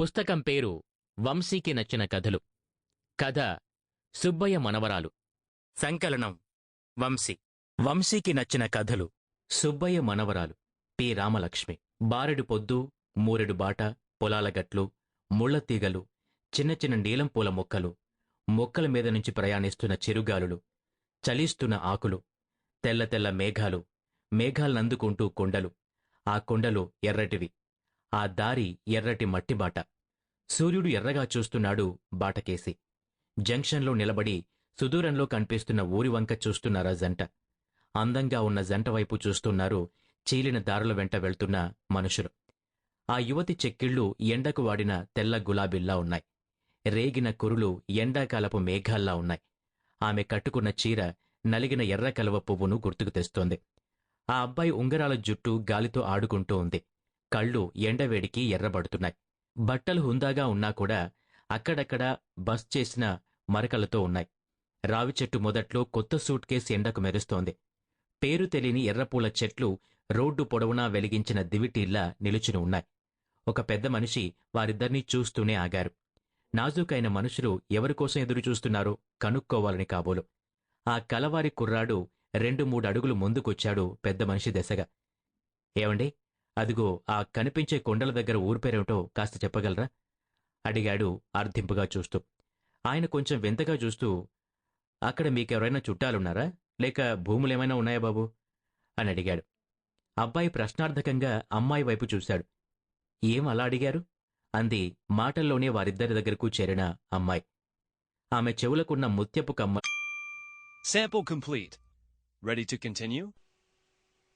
పుస్తకం పేరు వంశీకి నచ్చిన కథలు. కథ సుబ్బయ్య మనవరాలు. సంకలనం. వంశీ. వంశీకి నచ్చిన కథలు. సుబ్బయ్య మనవరాలు. పి. రామలక్ష్మి. బారెడు పొద్దు మూరెడు బాట పొలాల గట్లు ముళ్ళ తీగలు చిన్న చిన్న నీలం పూల మొక్కలు మొక్కల మీద నుంచి ప్రయాణిస్తున్న చిరుగాలులు చలిస్తున్న ఆకులు తెల్ల తెల్ల మేఘాలు మేఘాలనందుకుంటూ కొండలు. ఆ కొండలు ఎర్రటివి. ఆ దారి ఎర్రటి మట్టి బాట సూర్యుడు ఎర్రగా చూస్తున్నాడు బాటకేసి. జంక్షన్లో నిలబడి సుదూరంలో కనిపిస్తున్న ఊరి వంక చూస్తున్నారా జంట అందంగా ఉన్న జంట వైపు చూస్తున్నారు చీలిన దారుల వెంట వెళ్తున్న మనుషులు. ఆ యువతి చెక్కిళ్ళు ఎండకు వాడిన తెల్ల గులాబీల్లా ఉన్నాయి. రేగిన కురులు ఎండాకాలపు మేఘాల్లా ఉన్నాయి. ఆమె కట్టుకున్న చీర నలిగిన ఎర్ర కలువ పువ్వును గుర్తుకు తెస్తోంది. ఆ అబ్బాయి ఉంగరాల జుట్టు గాలితో ఆడుకుంటూ ఉంది. కళ్ళు ఎండవేడికి ఎర్రబడుతున్నాయి. బట్టలు హుందాగా ఉన్నా కూడా అక్కడక్కడ బస్ చేసిన మరకలతో ఉన్నాయి. రావి చెట్టు మొదట్లో కొత్త సూట్ కేసు ఎండకు మెరుస్తోంది. పేరు తెలియని ఎర్రపూల చెట్లు రోడ్డు పొడవునా వెలిగించిన దివిటీల్లా నిలుచుని ఉన్నాయి. ఒక పెద్ద మనిషి వారిద్దరినీ చూస్తూనే ఆగారు. నాజూకైన మనుషులు ఎవరికోసం ఎదురు చూస్తున్నారో? కనుక్కోవాలని కాబోలు. ఆ కలవారి కుర్రాడు రెండు మూడు అడుగులు ముందుకొచ్చాడు పెద్ద మనిషి దశగా. ఏమండి? అదిగో ఆ కనిపించే కొండల దగ్గర ఊరిపేరేమిటో కాస్త చెప్పగలరా? అడిగాడు అర్థింపుగా చూస్తూ. ఆయన కొంచెం వింతగా చూస్తూ అక్కడ మీకెవరైనా చుట్టాలున్నారా? లేక భూములేమైనా ఉన్నాయా బాబు? అని అడిగాడు. అబ్బాయి ప్రశ్నార్థకంగా అమ్మాయి వైపు చూశాడు. ఏం అలా అడిగారు? అంది మాటల్లోనే వారిద్దరి దగ్గరకు చేరిన అమ్మాయి. ఆమె చెవులకున్న ముత్యపు కమ్మ Sample complete. Ready to continue?